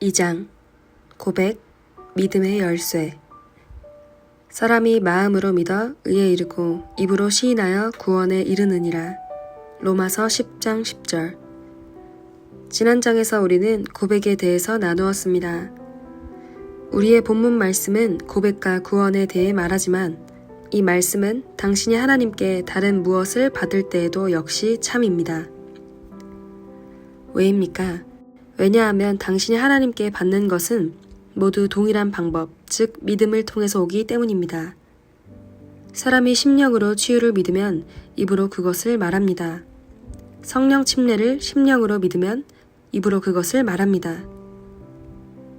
2장 고백 믿음의 열쇠 사람이 마음으로 믿어 의에 이르고 입으로 시인하여 구원에 이르느니라 로마서 10장 10절 지난 장에서 우리는 고백에 대해서 나누었습니다. 우리의 본문 말씀은 고백과 구원에 대해 말하지만 이 말씀은 당신이 하나님께 다른 무엇을 받을 때에도 역시 참입니다. 왜입니까? 왜냐하면 당신이 하나님께 받는 것은 모두 동일한 방법, 즉 믿음을 통해서 오기 때문입니다. 사람이 심령으로 치유를 믿으면 입으로 그것을 말합니다. 성령 침례를 심령으로 믿으면 입으로 그것을 말합니다.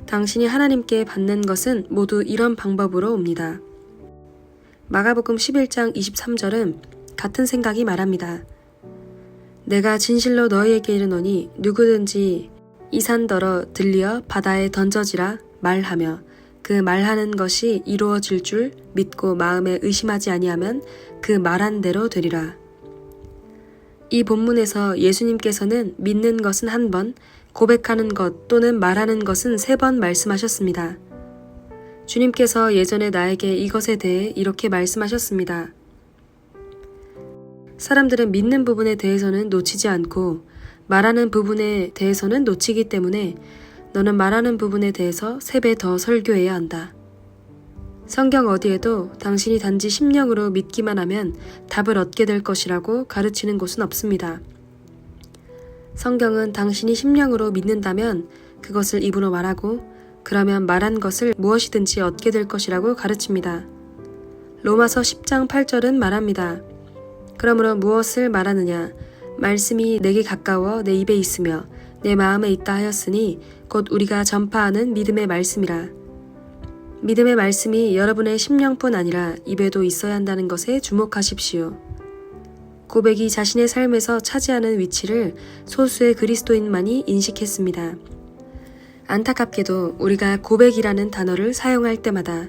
당신이 하나님께 받는 것은 모두 이런 방법으로 옵니다. 마가복음 11장 23절은 같은 생각이 말합니다. 내가 진실로 너희에게 이르노니 누구든지 이 산더러 들리어 바다에 던져지라 말하며 그 말하는 것이 이루어질 줄 믿고 마음에 의심하지 아니하면 그 말한 대로 되리라. 이 본문에서 예수님께서는 믿는 것은 한 번, 고백하는 것 또는 말하는 것은 세 번 말씀하셨습니다. 주님께서 예전에 나에게 이것에 대해 이렇게 말씀하셨습니다. 사람들은 믿는 부분에 대해서는 놓치지 않고 말하는 부분에 대해서는 놓치기 때문에 너는 말하는 부분에 대해서 세 배 더 설교해야 한다. 성경 어디에도 당신이 단지 심령으로 믿기만 하면 답을 얻게 될 것이라고 가르치는 곳은 없습니다. 성경은 당신이 심령으로 믿는다면 그것을 입으로 말하고 그러면 말한 것을 무엇이든지 얻게 될 것이라고 가르칩니다. 로마서 10장 8절은 말합니다. 그러므로 무엇을 말하느냐? 말씀이 내게 가까워 내 입에 있으며 내 마음에 있다 하였으니 곧 우리가 전파하는 믿음의 말씀이라. 믿음의 말씀이 여러분의 심령뿐 아니라 입에도 있어야 한다는 것에 주목하십시오. 고백이 자신의 삶에서 차지하는 위치를 소수의 그리스도인만이 인식했습니다. 안타깝게도 우리가 고백이라는 단어를 사용할 때마다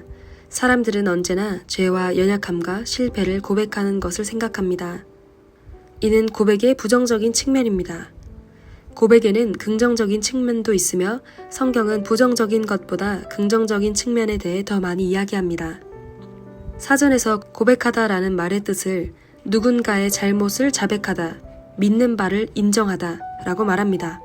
사람들은 언제나 죄와 연약함과 실패를 고백하는 것을 생각합니다. 이는 고백의 부정적인 측면입니다. 고백에는 긍정적인 측면도 있으며 성경은 부정적인 것보다 긍정적인 측면에 대해 더 많이 이야기합니다. 사전에서 고백하다라는 말의 뜻을 누군가의 잘못을 자백하다, 믿는 바를 인정하다 라고 말합니다.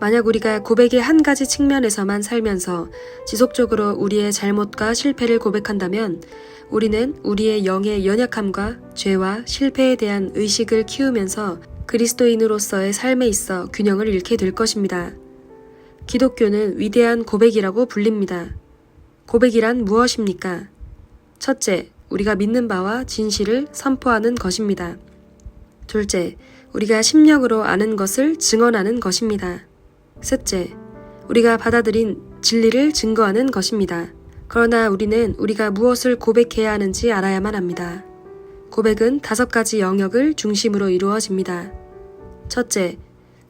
만약 우리가 고백의 한 가지 측면에서만 살면서 지속적으로 우리의 잘못과 실패를 고백한다면 우리는 우리의 영의 연약함과 죄와 실패에 대한 의식을 키우면서 그리스도인으로서의 삶에 있어 균형을 잃게 될 것입니다. 기독교는 위대한 고백이라고 불립니다. 고백이란 무엇입니까? 첫째, 우리가 믿는 바와 진실을 선포하는 것입니다. 둘째, 우리가 심령으로 아는 것을 증언하는 것입니다. 셋째, 우리가 받아들인 진리를 증거하는 것입니다. 그러나 우리는 우리가 무엇을 고백해야 하는지 알아야만 합니다. 고백은 다섯 가지 영역을 중심으로 이루어집니다. 첫째,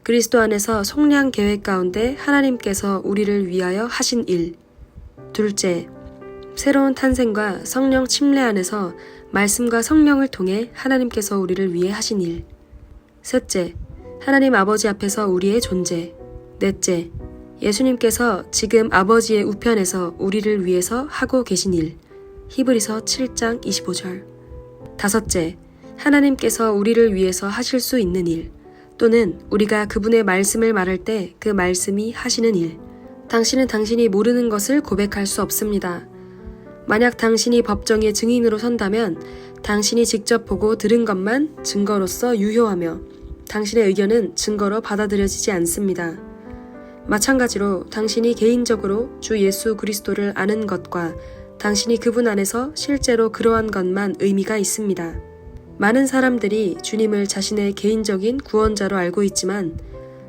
그리스도 안에서 속량 계획 가운데 하나님께서 우리를 위하여 하신 일. 둘째, 새로운 탄생과 성령 침례 안에서 말씀과 성령을 통해 하나님께서 우리를 위해 하신 일. 셋째, 하나님 아버지 앞에서 우리의 존재. 넷째, 예수님께서 지금 아버지의 우편에서 우리를 위해서 하고 계신 일. 히브리서 7장 25절. 다섯째, 하나님께서 우리를 위해서 하실 수 있는 일. 또는 우리가 그분의 말씀을 말할 때 그 말씀이 하시는 일. 당신은 당신이 모르는 것을 고백할 수 없습니다. 만약 당신이 법정의 증인으로 선다면 당신이 직접 보고 들은 것만 증거로서 유효하며 당신의 의견은 증거로 받아들여지지 않습니다. 마찬가지로 당신이 개인적으로 주 예수 그리스도를 아는 것과 당신이 그분 안에서 실제로 그러한 것만 의미가 있습니다. 많은 사람들이 주님을 자신의 개인적인 구원자로 알고 있지만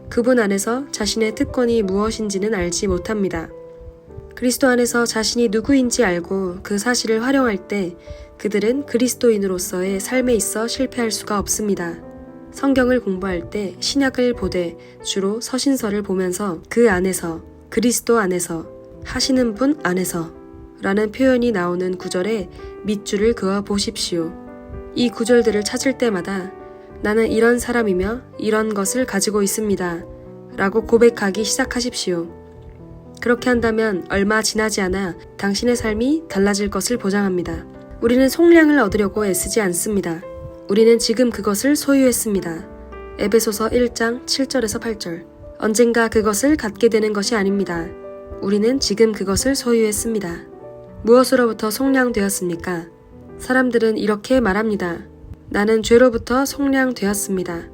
그분 안에서 자신의 특권이 무엇인지는 알지 못합니다. 그리스도 안에서 자신이 누구인지 알고 그 사실을 활용할 때 그들은 그리스도인으로서의 삶에 있어 실패할 수가 없습니다. 성경을 공부할 때 신약을 보되 주로 서신서를 보면서 그 안에서 그리스도 안에서 하시는 분 안에서 라는 표현이 나오는 구절에 밑줄을 그어 보십시오. 이 구절들을 찾을 때마다 나는 이런 사람이며 이런 것을 가지고 있습니다. 라고 고백하기 시작하십시오. 그렇게 한다면 얼마 지나지 않아 당신의 삶이 달라질 것을 보장합니다. 우리는 속량을 얻으려고 애쓰지 않습니다. 우리는 지금 그것을 소유했습니다. 에베소서 1장 7절에서 8절. 언젠가 그것을 갖게 되는 것이 아닙니다. 우리는 지금 그것을 소유했습니다. 무엇으로부터 속량되었습니까? 사람들은 이렇게 말합니다. 나는 죄로부터 속량되었습니다.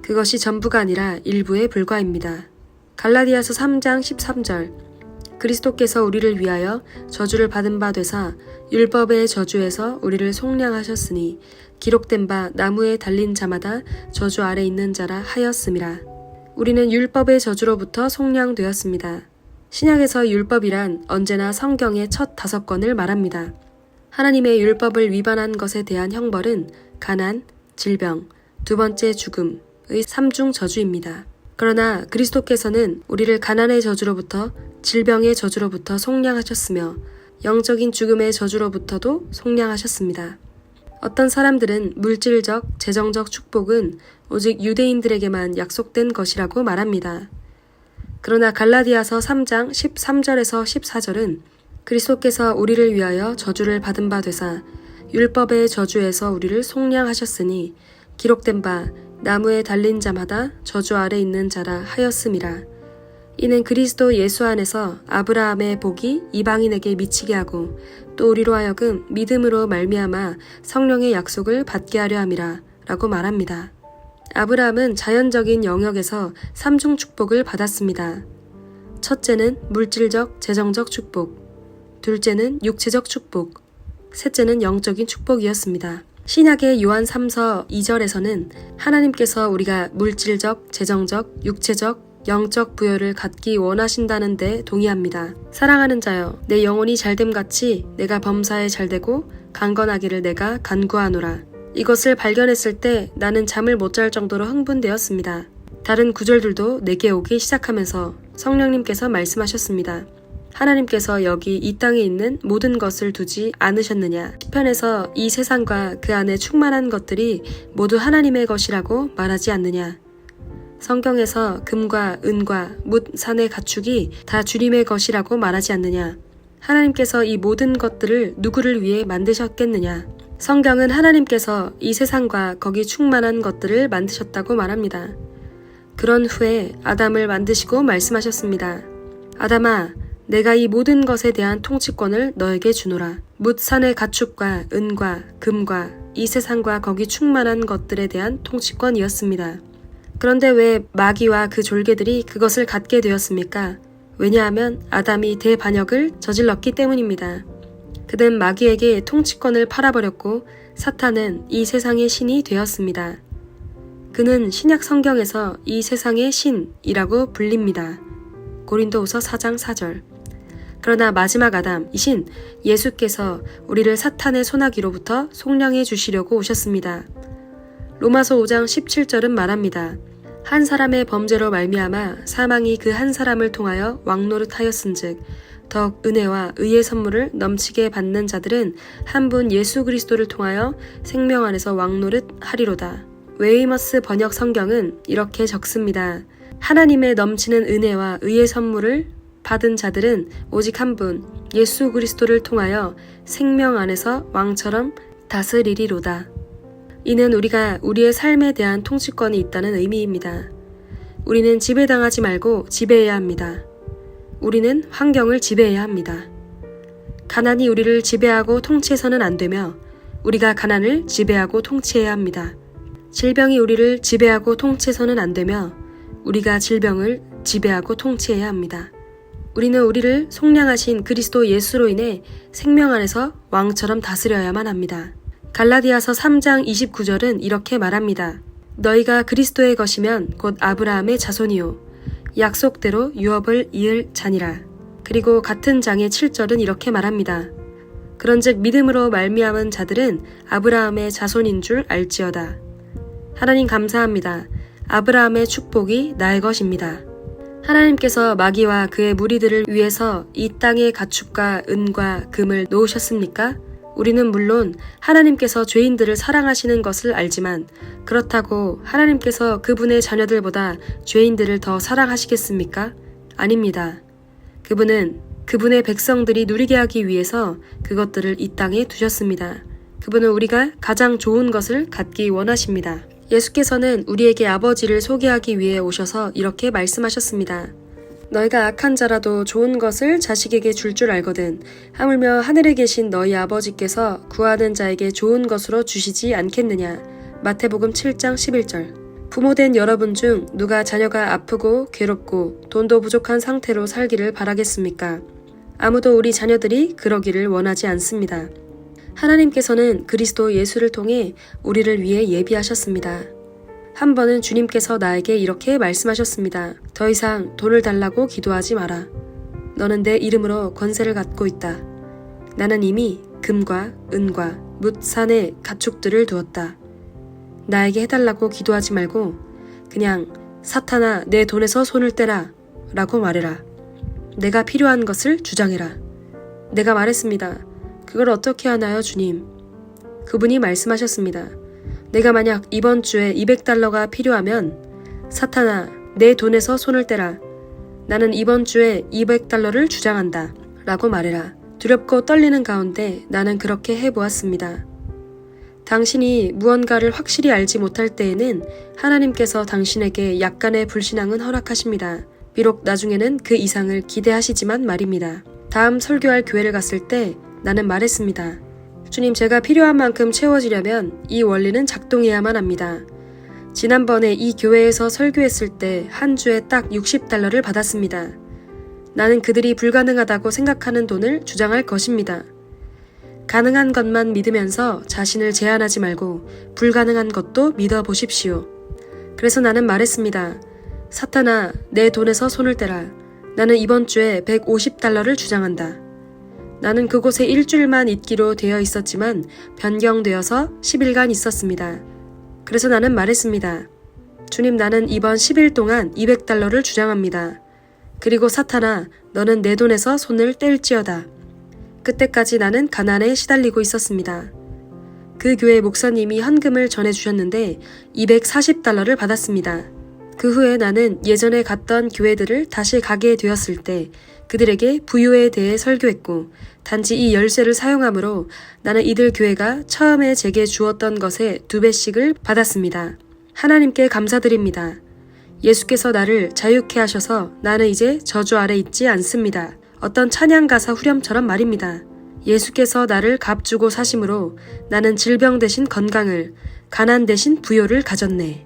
그것이 전부가 아니라 일부에 불과합니다. 갈라디아서 3장 13절 그리스도께서 우리를 위하여 저주를 받은 바 되사 율법의 저주에서 우리를 속량하셨으니 기록된 바 나무에 달린 자마다 저주 아래 있는 자라 하였음이라. 우리는 율법의 저주로부터 속량되었습니다. 신약에서 율법이란 언제나 성경의 첫 다섯 권을 말합니다. 하나님의 율법을 위반한 것에 대한 형벌은 가난, 질병, 두 번째 죽음의 삼중 저주입니다. 그러나 그리스도께서는 우리를 가난의 저주로부터 질병의 저주로부터 속량하셨으며 영적인 죽음의 저주로부터도 속량하셨습니다. 어떤 사람들은 물질적, 재정적 축복은 오직 유대인들에게만 약속된 것이라고 말합니다. 그러나 갈라디아서 3장 13절에서 14절은 그리스도께서 우리를 위하여 저주를 받은 바 되사 율법의 저주에서 우리를 속량하셨으니 기록된 바 나무에 달린 자마다 저주 아래 있는 자라 하였음이라. 이는 그리스도 예수 안에서 아브라함의 복이 이방인에게 미치게 하고 또 우리로 하여금 믿음으로 말미암아 성령의 약속을 받게 하려 함이라 라고 말합니다. 아브라함은 자연적인 영역에서 삼중 축복을 받았습니다. 첫째는 물질적, 재정적 축복, 둘째는 육체적 축복, 셋째는 영적인 축복이었습니다. 신약의 요한 3서 2절에서는 하나님께서 우리가 물질적, 재정적, 육체적, 영적 부여를 갖기 원하신다는데 동의합니다. 사랑하는 자여, 내 영혼이 잘됨 같이 내가 범사에 잘되고 강건하기를 내가 간구하노라. 이것을 발견했을 때 나는 잠을 못 잘 정도로 흥분되었습니다. 다른 구절들도 내게 오기 시작하면서 성령님께서 말씀하셨습니다. 하나님께서 여기 이 땅에 있는 모든 것을 두지 않으셨느냐. 시편에서 이 세상과 그 안에 충만한 것들이 모두 하나님의 것이라고 말하지 않느냐. 성경에서 금과 은과 묻 산의 가축이 다 주님의 것이라고 말하지 않느냐. 하나님께서 이 모든 것들을 누구를 위해 만드셨겠느냐. 성경은 하나님께서 이 세상과 거기 충만한 것들을 만드셨다고 말합니다. 그런 후에 아담을 만드시고 말씀하셨습니다. 아담아, 내가 이 모든 것에 대한 통치권을 너에게 주노라. 묻 산의 가축과 은과 금과 이 세상과 거기 충만한 것들에 대한 통치권이었습니다. 그런데 왜 마귀와 그 졸개들이 그것을 갖게 되었습니까? 왜냐하면 아담이 대반역을 저질렀기 때문입니다. 그는 마귀에게 통치권을 팔아버렸고 사탄은 이 세상의 신이 되었습니다. 그는 신약 성경에서 이 세상의 신이라고 불립니다. 고린도후서 4장 4절. 그러나 마지막 아담 이신 예수께서 우리를 사탄의 소나기로부터 속량해 주시려고 오셨습니다. 로마서 5장 17절은 말합니다. 한 사람의 범죄로 말미암아 사망이 그 한 사람을 통하여 왕노릇하였은즉 더욱 은혜와 의의 선물을 넘치게 받는 자들은 한 분 예수 그리스도를 통하여 생명 안에서 왕노릇 하리로다. 웨이머스 번역 성경은 이렇게 적습니다. 하나님의 넘치는 은혜와 의의 선물을 받은 자들은 오직 한 분, 예수 그리스도를 통하여 생명 안에서 왕처럼 다스리리로다. 이는 우리가 우리의 삶에 대한 통치권이 있다는 의미입니다. 우리는 지배당하지 말고 지배해야 합니다. 우리는 환경을 지배해야 합니다. 가난이 우리를 지배하고 통치해서는 안 되며 우리가 가난을 지배하고 통치해야 합니다. 질병이 우리를 지배하고 통치해서는 안 되며 우리가 질병을 지배하고 통치해야 합니다. 우리는 우리를 속량하신 그리스도 예수로 인해 생명 안에서 왕처럼 다스려야만 합니다. 갈라디아서 3장 29절은 이렇게 말합니다. 너희가 그리스도의 것이면 곧 아브라함의 자손이요. 약속대로 유업을 이을 자니라. 그리고 같은 장의 7절은 이렇게 말합니다. 그런즉 믿음으로 말미암은 자들은 아브라함의 자손인 줄 알지어다. 하나님 감사합니다. 아브라함의 축복이 나의 것입니다. 하나님께서 마귀와 그의 무리들을 위해서 이 땅의 가축과 은과 금을 놓으셨습니까? 우리는 물론 하나님께서 죄인들을 사랑하시는 것을 알지만 그렇다고 하나님께서 그분의 자녀들보다 죄인들을 더 사랑하시겠습니까? 아닙니다. 그분은 그분의 백성들이 누리게 하기 위해서 그것들을 이 땅에 두셨습니다. 그분은 우리가 가장 좋은 것을 갖기 원하십니다. 예수께서는 우리에게 아버지를 소개하기 위해 오셔서 이렇게 말씀하셨습니다. 너희가 악한 자라도 좋은 것을 자식에게 줄줄 알거든. 하물며 하늘에 계신 너희 아버지께서 구하는 자에게 좋은 것으로 주시지 않겠느냐. 마태복음 7장 11절. 부모된 여러분 중 누가 자녀가 아프고 괴롭고 돈도 부족한 상태로 살기를 바라겠습니까? 아무도 우리 자녀들이 그러기를 원하지 않습니다. 하나님께서는 그리스도 예수를 통해 우리를 위해 예비하셨습니다. 한 번은 주님께서 나에게 이렇게 말씀하셨습니다. 더 이상 돈을 달라고 기도하지 마라. 너는 내 이름으로 권세를 갖고 있다. 나는 이미 금과 은과 묻 산에 가축들을 두었다. 나에게 해달라고 기도하지 말고 그냥 사탄아 내 돈에서 손을 떼라 라고 말해라. 내가 필요한 것을 주장해라. 내가 말했습니다. 그걸 어떻게 하나요, 주님? 그분이 말씀하셨습니다. 내가 만약 이번 주에 200달러가 필요하면 사탄아, 내 돈에서 손을 떼라. 나는 이번 주에 200달러를 주장한다. 라고 말해라. 두렵고 떨리는 가운데 나는 그렇게 해보았습니다. 당신이 무언가를 확실히 알지 못할 때에는 하나님께서 당신에게 약간의 불신앙은 허락하십니다. 비록 나중에는 그 이상을 기대하시지만 말입니다. 다음 설교할 교회를 갔을 때 나는 말했습니다. 주님, 제가 필요한 만큼 채워지려면 이 원리는 작동해야만 합니다. 지난번에 이 교회에서 설교했을 때 한 주에 딱 60달러를 받았습니다. 나는 그들이 불가능하다고 생각하는 돈을 주장할 것입니다. 가능한 것만 믿으면서 자신을 제한하지 말고 불가능한 것도 믿어 보십시오. 그래서 나는 말했습니다. 사탄아, 내 돈에서 손을 떼라. 나는 이번 주에 150달러를 주장한다. 나는 그곳에 일주일만 있기로 되어 있었지만 변경되어서 10일간 있었습니다. 그래서 나는 말했습니다. 주님, 나는 이번 10일 동안 200달러를 주장합니다. 그리고 사탄아, 너는 내 돈에서 손을 뗄지어다. 그때까지 나는 가난에 시달리고 있었습니다. 그 교회 목사님이 현금을 전해주셨는데 240달러를 받았습니다. 그 후에 나는 예전에 갔던 교회들을 다시 가게 되었을 때 그들에게 부유에 대해 설교했고 단지 이 열쇠를 사용함으로 나는 이들 교회가 처음에 제게 주었던 것의 두 배씩을 받았습니다. 하나님께 감사드립니다. 예수께서 나를 자유케 하셔서 나는 이제 저주 아래 있지 않습니다. 어떤 찬양 가사 후렴처럼 말입니다. 예수께서 나를 값주고 사심으로 나는 질병 대신 건강을, 가난 대신 부요를 가졌네.